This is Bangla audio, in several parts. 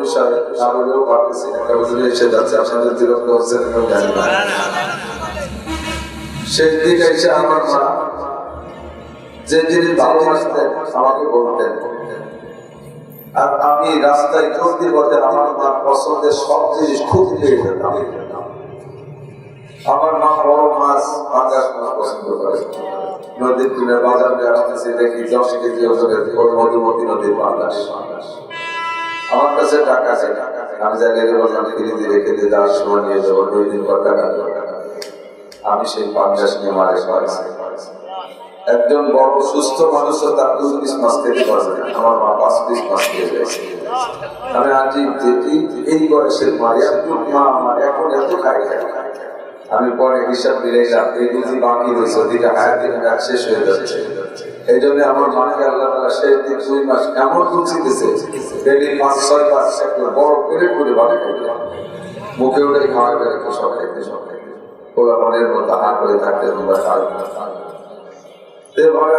বিষয় পারতেছি এসে যাচ্ছে, আপনাদের বিরক্ত জানি না। শেষ দিকে এসে আমার মা, যে ভালোবাসতেন, আমাকে বলতেন। আর আমি রাস্তায় চলতে পথে আমার মা পছন্দের সব জিনিস খুব পেয়ে যেতাম আমার মা বড় মাছ পাঙ্গাস মাছ পছন্দ করে। নদীর তীরে বাজার আসতেছি দেখি দশ কেজি ওজনের? মধুমতি নদীর পাঙ্গাস আমার কাছে টাকা আছে। আমি জানি বললাম ফ্রিজে রেখে দিয়ে যাওয়ার সময় নিয়ে যাব, দুই দিন পর টাকা আমি সেই পাঙ্গাস নিয়ে মারে পারছি একজন বড় সুস্থ মানুষ তার দু পিস মাছ খেতে পারবে আমার মা পাঁচ পিস মাছ খেয়ে যাচ্ছে আমি আজই যেটি এই বয়সের মা মা আমার, এখন এত খাই। আমি পরে হিসাব দিলাম এই বুঝি বাকি হয়েছে ওদিকে হায়ার দিন শেষ হয়ে যাচ্ছে। এই জন্য আমার মাকে আল্লাহ তালা দিন দুই মাস এমন রুচি দিছে ডেলি পাঁচ, ছয় পাঁচ একটা বড় করে বাড়ি খাইতে মুখে উঠে খাওয়া গেলে সব খাইতে সব খাইতে। ওরা মনের মতো হা করে থাকতে তোমরা খাওয়া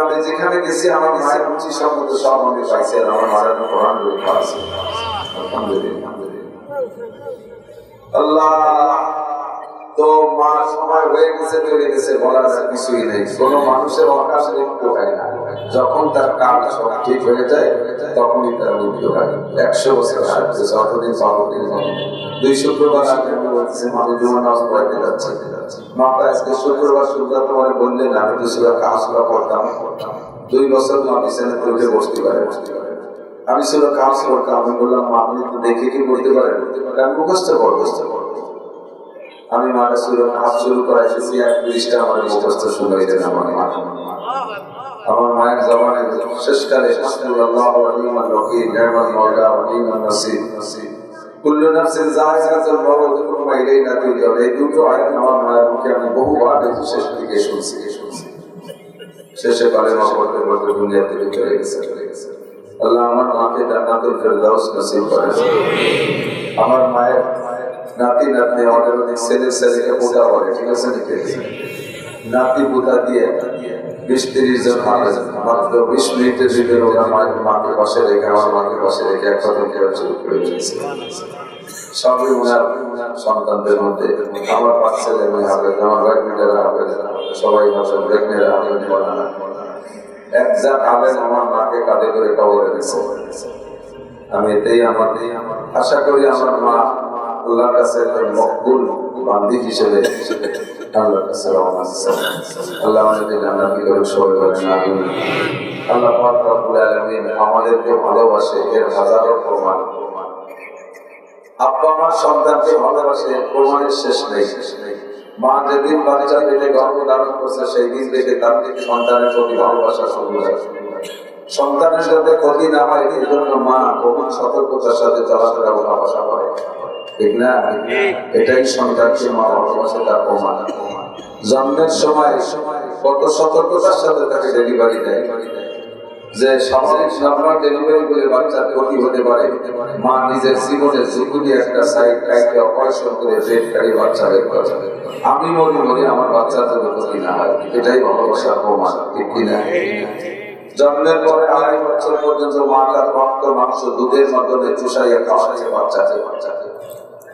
আমি যেখানে গেছি, আমার মায়ের রুচি সম্বন্ধে সব আমি পাইছি আর আমার মায়ের কোরআন বই পাইছি আলহামদুলিল্লাহ। আল্লাহ তো মা সময় হয়ে গেছে চলে গেছে, বলার কিছুই নেই। কোন মানুষের অকাশ মৃত্যু হয় না। যখন তার কাজ সব ঠিক হয়ে যায়, তখনই তার মৃত্যু হয়। একশো বছর আসছে যতদিন ততদিন দুই শুক্রবার আগে আমি যাচ্ছে। মাতা আজকে শুক্রবার শুক্রবার তোমার বললেন, আমি তো সুরা কাহাসুরা পড়তাম দুই বছর মা বিছানাতে উঠে বসতে পারে বসতে পারে আমি সুরা কাহাস পড়তাম আমি বললাম, আপনি তো দেখে কি বলতে পারেন? আমি মুখস্থ পড় আমি মারা শুরু হাত শুরু করা এসেছি, এক পৃষ্ঠা আমার মুখস্থ শুরু হয়ে যায় আমার মা আমার মায়ের জমানে শেষকালে আল্লাহ আলিমান রকি নির্মাণ মৌলা আলিমান নাসির। কুল্লু নাফসিন মা আমার মায়ের নাতি নাতনি আমাদের অনেক ছেলে ছেলেকে পোতা বলে ঠিক আছে নাকি? নাতি পোতা দিয়ে বিশ তিরিশ জন মানুষ মাত্র বিশ মিনিটের ভিতরে ওরা মায়ের মাকে পাশে রেখে, আমার মাকে পাশে রেখে এক কথা কেউ শুরু করে দিয়েছে সবই ওনার সন্তানদের মধ্যে। আমার পাঁচ ছেলে মেয়ে হবে, আমার হবে, সবাই হবে বেগনেরা হবে। বলানা এক আলেন আমার মাকে কাঁধে করে কবরে আমি এতেই আমার আশা করি আমার মা আল্লাহর কাছে মকবুল বান্দি হিসেবে সন্তানের সাথে ক্ষতি না হয় এই জন্য মা বহু সতর্কতার সাথে চলাফেরা করে। ঠিক না? এটাই সন্তানকে মা তার প্রমাণ জন্মের সময় কত সতর্কতার সাথে তাকে ডেলিভারি দেয়। যে স্বাভাবিক নর্মাল ডেলিভারি করে বাচ্চার ক্ষতি হতে পারে। মা নিজের জীবনের ঝুঁকি একটা সাইড টাইকে অপারেশন করে রেড কারি বাচ্চা বের করে। আমি মনে মনে আমার বাচ্চার যেন ক্ষতি না হয়। এটাই ভালোবাসার প্রমাণ ঠিক কিনা? জন্মের পরে আড়াই বছর পর্যন্ত মা তার রক্ত মাংস দুধের মাধ্যমে চুষাইয়া খাওয়াচ্ছে বাচ্চাকে বাচ্চাকে।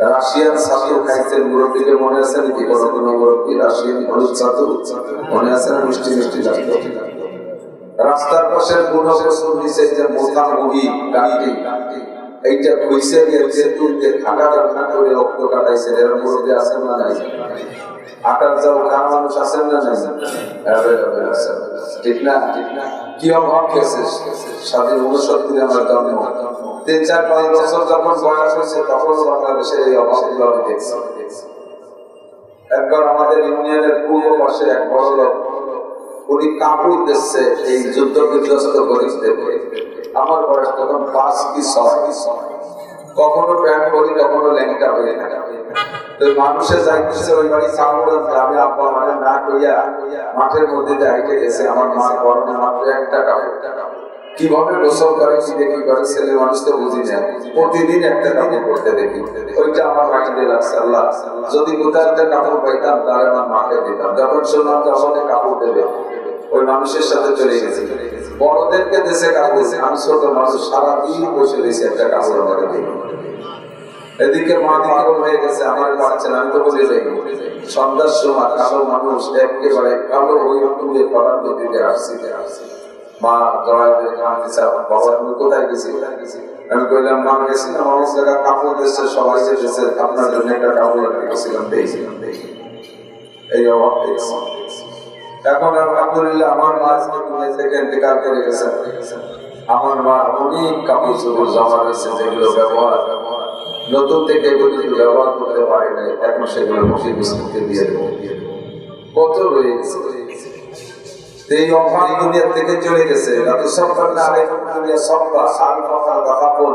রাশিয়ান ছাত্র খাইছেন মুরব্বীকে মনে আছেন কি বড় কোন মুরব্বী রাশিয়ান হলুদ ছাত্র? মনে আছে না মিষ্টি মিষ্টি ছাত্র। রাস্তার পাশে পুরো বছর নিচে যে মোটা মুগি ডান্ডি এইটা তুলতে খাটা করে রক্ত কাটাইছে মধ্যে আছেন না নাই? আকার যাও মানুষ আছেন না নাই। ঠিক না? কি অভাব স্বাধীন আমার জন্ম। তিন, চার, পাঁচ বছর যখন বয়স হয়েছে, তখন বাংলাদেশের এই আমি দেখছি। একবার আমাদের ইউনিয়নের পূর্ব পাশে এক বড় লোক, উনি কাপড় দিচ্ছে এই যুদ্ধ বিধ্বস্ত গরিবদের আমার বয়স তখন পাঁচ কি ছয়? কখনো প্যান্ট করি, কখনো ল্যাংটা হয়ে না প্রতিদিন একটা দেখি। ওইটা আমার লাগছে, আল্লাহ। যদি কোথাও একটা কাপড় পাইতাম, তাহলে আমার মাকে দিতাম। যখন শুনলাম আমাকে কাপড় দেবে। ওই মানুষের সাথে চলে গেছি। বড়দেরকে দেশে কাপড় আমি ছোট মানুষ, সারাদিন বসে রয়েছে একটা আমাকে দিবে এদিকে মা পাগল হয়ে গেছে, আমার পাচ্ছে আমি তো বলে যাই। সন্ধ্যার সময় কালো মানুষ, একেবারে কালো হয়ে তুলে পড়ার নদীতে আসছি মা জড়াই দিয়ে কাঁদতেছে বাবা, তুমি কোথায় গেছি আমি কইলাম, মা, গেছিলাম আমার জায়গা কাপড় দিচ্ছে, সবাই যেতেছে আপনার জন্য একটা কাপড় গেছিলাম দিয়েছিলাম এই অভাব দেখছি এখন আলহামদুলিল্লাহ আমার মা আজকে তুমি থেকে ইন্তেকাল করে গেছেন আমার মা অনেক কাপড় চোপড় জমা রয়েছে যেগুলো ব্যবহার নতুন থেকে ব্যবহার করতে পারি না এখন সেগুলো মুখে বিস্কুটকে দিয়ে দেবো কত রয়ে গেছে এই দুনিয়া থেকে চলে গেছে আলাইকুম দুনিয়া সরকার সাল ফকার গাফাকুন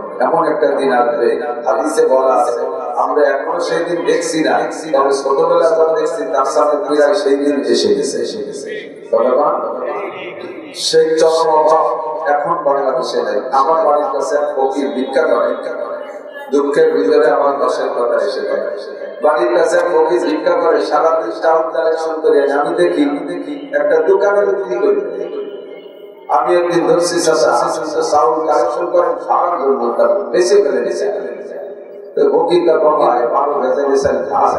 এমন একটা দিন আসবে। হাদিসে বলা আছে, আমরা এখনও সেই দিন দেখছি না তবে ছোটবেলা যখন দেখছি, তার সামনে পীড়ায় সেই দিন এসে গেছে। এসে গেছে সেই আমার বাড়ির কাছে ভিক্ষা করে, দুঃখের ভিতরে আমার কথা এসে বাড়ির কাছে ভিক্ষা করে, সারা আমি দেখি দেখি, একটা দোকানে বিক্রি করি। আমি একদিন ধরছি চাউল কালেকশন করেন সারা তার বেশি ফেলে দিয়েছে। তো ফকির তার বাবা ভালো বেঁচে দিয়েছেন খাওয়া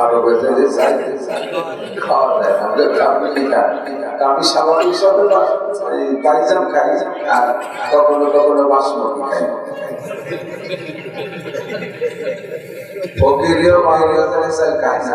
আরও বেঁচে দিয়েছেন খাওয়া দেয় আমাদের কামি কি কামি স্বাভাবিক হিসাবে বা এই খাই আর কখনো কখনো বাসমতি খাই না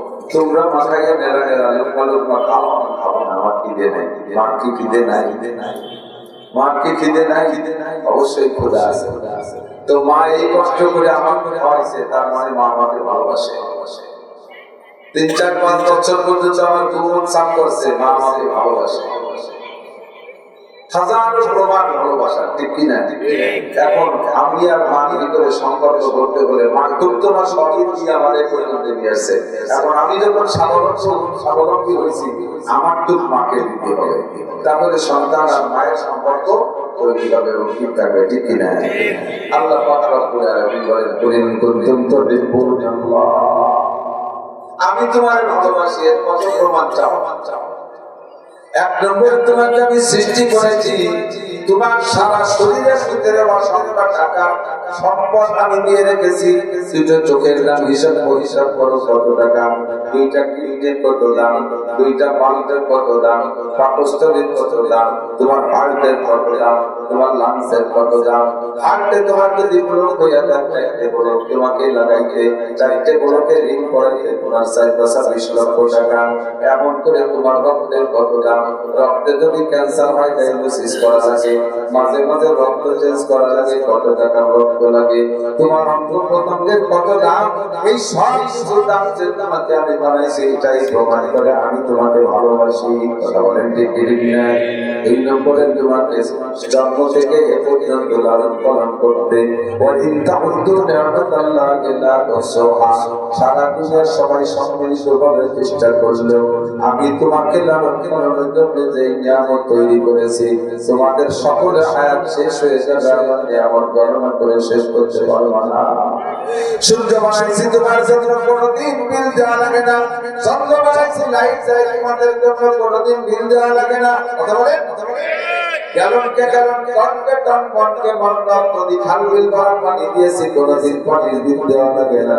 তোমরা মাথায় মেলা খাওয়া না খিদে নাই কি খিদে নাই খিদে নাই কি খিদে নাই। খিদে নাই, অবশ্যই খোদা আছে। তো মা এই কষ্ট করে আমার খাওয়াইছে, তার মানে মা আমাকে ভালোবাসে। তিন, চার, পাঁচ বছর পর্যন্ত আমার দুমন সাম করছে, মা আমাকে ভালোবাসে। হাজারো প্রমাণ ভালোবাসা ঠিক কিনা এখন আমি আর মা ভিতরে সম্পর্ক করতে হলে দিয়ে এই নিয়ে আসছে এখন আমি যখন স্বাবলম্বী স্বাবলম্বী হয়েছি আমার মাকে দিতে হবে। তারপরে সন্তান আর মায়ের সম্পর্ক ওইভাবে রক্ষিত থাকবে ঠিক কিনা আল্লাহ পাক রব্বুল আলামিন বলেন কুলিন কুনতুম তুহিব্বুনাল্লাহ আমি তোমার ভালোবাসি এর কত প্রমাণ চাও। এক নম্বর তোমাকে আমি সৃষ্টি করেছি। তোমার সারা শরীরের ভিতরে অসংখ্য টাকা সম্পদ আমি দিয়ে রেখেছি। দুটো চোখের দাম হিসাব হিসাব করো কত টাকা। দুইটা কিডনির কত দাম, দুইটা পাল্টের কত দাম, পাকস্থলীর কত দাম, তোমার হার্টের কত দাম। তোমার লাংসের কত দাম? হাঁটতে তোমার যদি হইয়া যায় চারটে ব্লক তোমাকে লাগাইতে? চারটে ব্লকে ঋণ করাইতে তোমার চার দশা বিশ লক্ষ টাকা। এমন করে তোমার রক্তের কত দাম? রক্তে যদি ক্যান্সার হয় ডায়ালিসিস করা লাগে। মাঝে মাঝে রক্ত চেঞ্জ করা লাগে, কত টাকা রক্ত লাগে? তোমার অঙ্গ প্রত্যঙ্গের কত দাম? এই সব কিছু দাম যে তোমাকে আমি বানাইছি, এটাই প্রমাণ করে আমি তোমাকে ভালোবাসি। কথা বলেন ঠিক এই নম্বরে তোমাকে জন্ম থেকে এ পর্যন্ত লালন পালন করতে। ওদিন তাহুদ্দু নিয়ামতাল্লাহ ইল্লা তুহসুহা সারা দুনিয়ার সবাই সম্মিলিত ভাবে চেষ্টা করলেও আমি তোমাকে লালন পালনের জন্য যে নিয়ামত তৈরি করেছি, তোমাদের সকলের আয়াত শেষ যাবে আমার নিয়ামত গণনা করে শেষ করতে পারব না। সূর্য বানাইছি তোমার জন্য কোনোদিন বিল দেওয়া লাগে না। চন্দ্র বানাইছি লাইট যাই তোমাদের জন্য কোনোদিন বিল দেওয়া লাগে না। কথা বলেন? গ্যালনকে গ্যালন টনকে টন মনকে মন নদ নদী খাল বিল পানি দিয়েছি, কোনোদিন পানির দিন দেওয়া না।